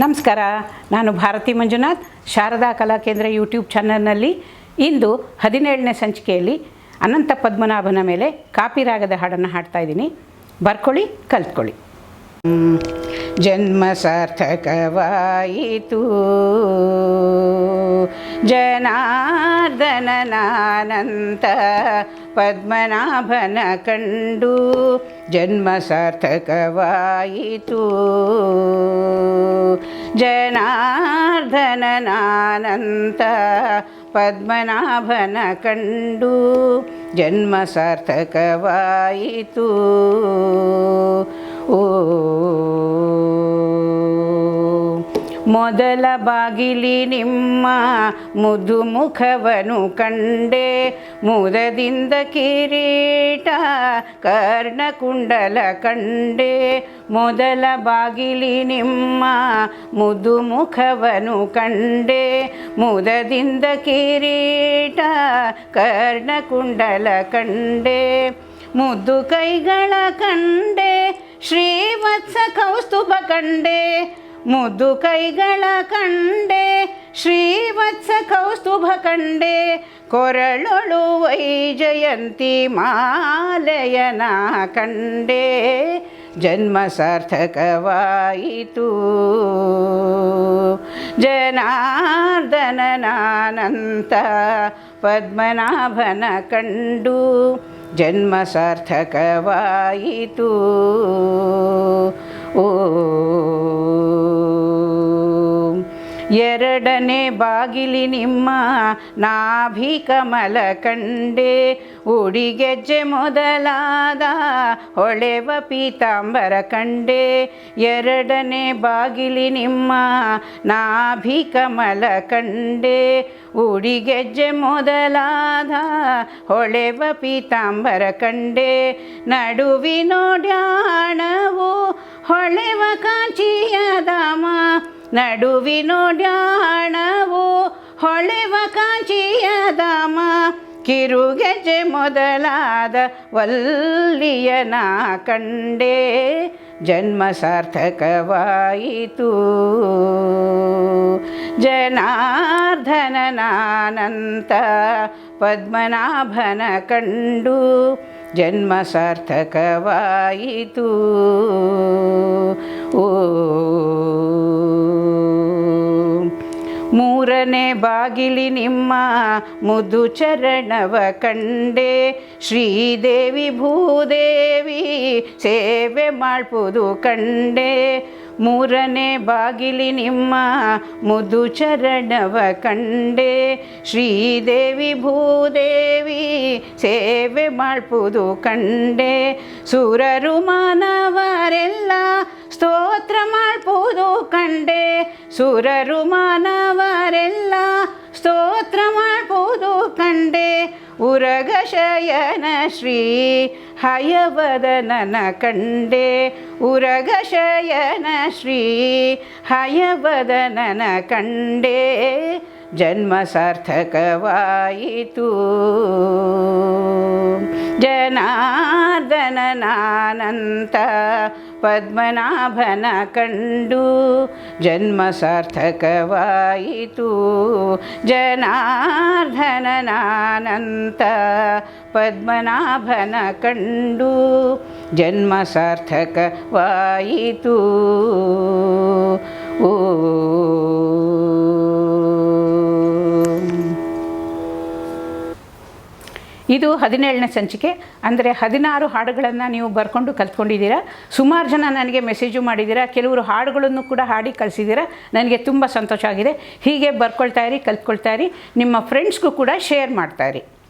ನಮಸ್ಕಾರ. ನಾನು ಭಾರತಿ ಮಂಜುನಾಥ್, ಶಾರದಾ ಕಲಾಕೇಂದ್ರ ಯೂಟ್ಯೂಬ್ ಚಾನಲ್ನಲ್ಲಿ ಇಂದು ಹದಿನೇಳನೇ ಸಂಚಿಕೆಯಲ್ಲಿ ಅನಂತ ಪದ್ಮನಾಭನ ಮೇಲೆ ಕಾಪಿ ರಾಗದ ಹಾಡನ್ನು ಹಾಡ್ತಾ ಇದ್ದೀನಿ. ಬರ್ಕೊಳ್ಳಿ, ಕಲ್ತ್ಕೊಳ್ಳಿ. ಜನ್ಮ ಸಾರ್ಥಕವಾಯಿತು ಜನಾರ್ದನನಾನಂತ ಪದ್ಮನಾಭನ ಕಂಡು ಜನ್ಮ ಸಾರ್ಥಕವಾಯಿತು ಜನಾರ್ದನನಾನಂತ ಪದ್ಮನಾಭನ ಕಂಡು ಜನ್ಮ ಸಾರ್ಥಕವಾಯಿತು ಓ ಮೊದಲ ಬಾಗಿಲಿ ನಿಮ್ಮ ಮುದು ಮುಖವನು ಕಂಡೆ. ಮುದದಿಂದ ಕಿರೀಟ ಕರ್ಣಕುಂಡಲ ಕಂಡೆ. ಮೊದಲ ಬಾಗಿಲಿ ನಿಮ್ಮ ಮುದು ಮುಖವನು ಕಂಡೆ. ಮುದದಿಂದ ಕಿರೀಟ ಕರ್ಣಕುಂಡಲ ಕಂಡೆ. ಮುದ್ದು ಕೈಗಳ ಕಂಡೆ, ಶ್ರೀವತ್ಸ ಕೌಸ್ತುಭ ಕಂಡೆ. ಮುದ್ದು ಕೈಗಳ ಕಂಡೆ, ಶ್ರೀವತ್ಸ ಕೌಸ್ತುಭ ಕಂಡೆ, ಕೊರಳೊಳು ವೈಜಯಂತಿ ಮಾಲಯನ ಕಂಡೆ, ಜನ್ಮ ಸಾರ್ಥಕವಾಯಿತು. ಜನಾರ್ದನನಾನಂತ ಪದ್ಮನಾಭನ ಕಂಡು ಜನ್ಮ ಸಾರ್ಥಕವಾಯಿತು. ಓ ಎರಡನೇ ಬಾಗಿಲಿ ನಿಮ್ಮ ನಾಭಿ ಕಮಲ ಕಂಡೆ. ಉಡಿಗೆಜ್ಜೆ ಮೊದಲಾದ ಹೊಳೆವ ಪೀತಾಂಬರ ಕಂಡೆ. ಎರಡನೇ ಬಾಗಿಲಿ ನಿಮ್ಮ ನಾಭಿ ಕಮಲ ಕಂಡೆ. ಉಡಿಗೆಜ್ಜೆ ಮೊದಲಾದ ಹೊಳೆವ ಪೀತಾಂಬರ ಕಂಡೆ. ನಡುವಿನೋಡ್ಯಾಣವು ಹೊಳೆವ ಕಾಂಚಿಯ ಧಾಮ. ನಡುವಿನೋಡ್ಯಾಣವು ಹೊಳೆವ ಕಾಂಚಿಯ ದಾಮ ಕಿರುಗೆಜೆ ಮೊದಲಾದ ವಲ್ಲಿಯನ ಕಂಡೆ, ಜನ್ಮ ಸಾರ್ಥಕವಾಯಿತು. ಜನಾರ್ದನನಾನಂತ ಪದ್ಮನಾಭನ ಕಂಡು ಜನ್ಮ ಸಾರ್ಥಕವಾಯಿತು. ಮೂರನೇ ಬಾಗಿಲಿ ನಿಮ್ಮ ಮುದು ಚರಣವ ಕಂಡೆ. ಶ್ರೀದೇವಿ ಭೂದೇವಿ, ಸೇವೆ ಮಾಡ್ಬೋದು ಕಂಡೆ. ಮೂರನೇ ಬಾಗಿಲಿ ನಿಮ್ಮ ಮುದು ಚರಣವ ಕಂಡೆ. ಶ್ರೀದೇವಿ ಭೂದೇವಿ, ಸೇವೆ ಮಾಡ್ಬೋದು ಕಂಡೆ. ಸುರರು ಮಾನವರೆಲ್ಲ ಸ್ತೋತ್ರ ಮಾಡ್ಬೋದು ಕಂಡೆ. ಸುರರು ಮಾನವರೆಲ್ಲ ಉರಗಶಯನ ಶ್ರೀ ಹಯವದನನ ಕಂಡೆ ಉರಗಶಯನ ಶ್ರೀ ಹಯವದನನ ಕಂಡೆ ಜನ್ಮ ಸಾರ್ಥಕವಾಯಿತು ಜನಾರ್ದನನಾನಂತ ಪದ್ಮನಾಭನ ಕಂಡು ಜನ್ಮ ಸಾರ್ಥಕವಾಯಿತು ಜನಾರ್ದನನಾನಂತ ಪದ್ಮನಾಭನ ಕಂಡು ಜನ್ಮ ಸಾರ್ಥಕವಾಯಿತು ಓ ಇದು ಹದಿನೇಳನೇ ಸಂಚಿಕೆ. ಅಂದರೆ ಹದಿನಾರು ಹಾಡುಗಳನ್ನು ನೀವು ಬರ್ಕೊಂಡು ಕಲ್ತ್ಕೊಂಡಿದ್ದೀರಾ. ಸುಮಾರು ಜನ ನನಗೆ ಮೆಸೇಜು ಮಾಡಿದ್ದೀರಾ. ಕೆಲವರು ಹಾಡುಗಳನ್ನು ಕೂಡ ಹಾಡಿ ಕಳಿಸಿದ್ದೀರಾ. ನನಗೆ ತುಂಬ ಸಂತೋಷ ಆಗಿದೆ. ಹೀಗೆ ಬರ್ಕೊಳ್ತಾ ಇರಿ, ಕಲ್ತ್ಕೊಳ್ತಾ ಇರಿ. ನಿಮ್ಮ ಫ್ರೆಂಡ್ಸ್ಗೂ ಕೂಡ ಶೇರ್ ಮಾಡ್ತಾ ಇರಿ.